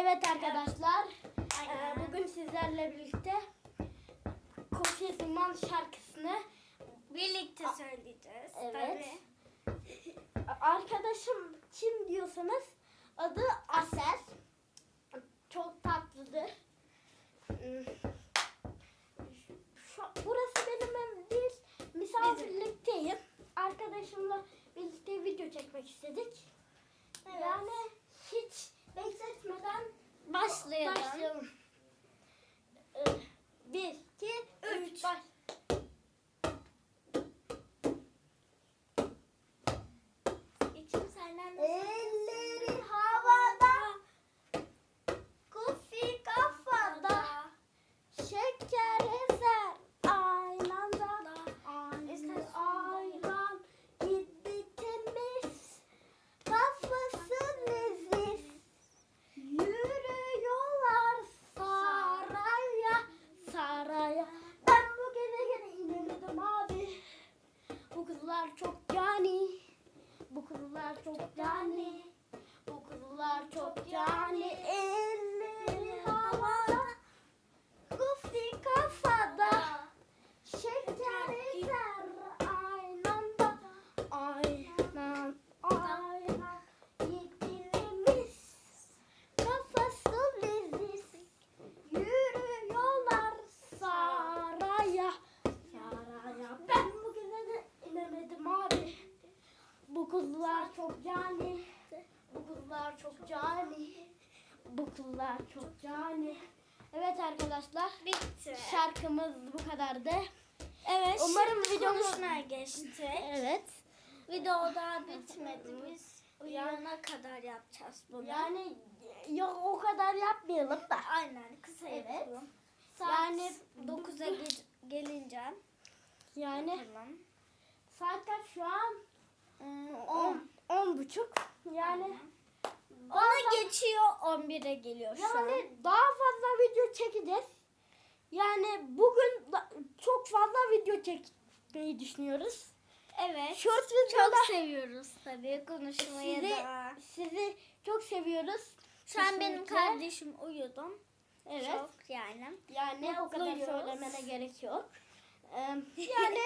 Evet arkadaşlar, e, bugün sizlerle birlikte Kofi Zaman şarkısını Birlikte söyleyeceğiz. Evet. Tabii. arkadaşım kim diyorsanız adı Asel. Çok tatlıdır. Şu, burası benim evim değil. Misafirlikteyim. Arkadaşımla birlikte video çekmek istedik. Evet. Yani Başlayalım. Başlayalım. Bu kızlar çok cani. Bu kızlar çok cani. Kızlar çok cani. Bu kızlar çok cani. Bu kızlar çok cani. Evet arkadaşlar. Bitti. Şarkımız bu kadardı. Evet. Umarım videomuz- konuşmaya geçtik. Evet. Video daha bitmedi. Biz uyuyana kadar yapacağız bunu. Yani yok o kadar yapmayalım da. Aynen kısa Evet. yapalım. Saat Yani 9'a ge- gelince Yani yapalım. saat kaç şu an? Hmm, 10. 10 buçuk. Yani Ona geçiyor 11'e geliyor şu an. Yani daha fazla video çekeceğiz. Yani bugün da- çok fazla video çekmeyi düşünüyoruz. Evet. Short Çok seviyoruz tabii konuşmayı sizi, da. sizi çok seviyoruz. Şu an benim Kesinlikle. kardeşim uyudu. Evet. Çok yani. Yani o kadar Mutluyuz. söylemene gerek yok. Ee, yani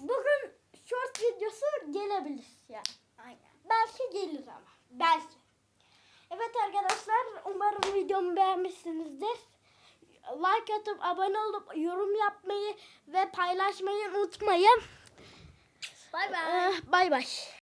bugün short videosu gelebilir yani. Aynen. Belki gelir ama. Belki. Evet arkadaşlar umarım videomu beğenmişsinizdir. Like atıp abone olup yorum yapmayı ve paylaşmayı unutmayın. Bay bay. Ee, Bay bay.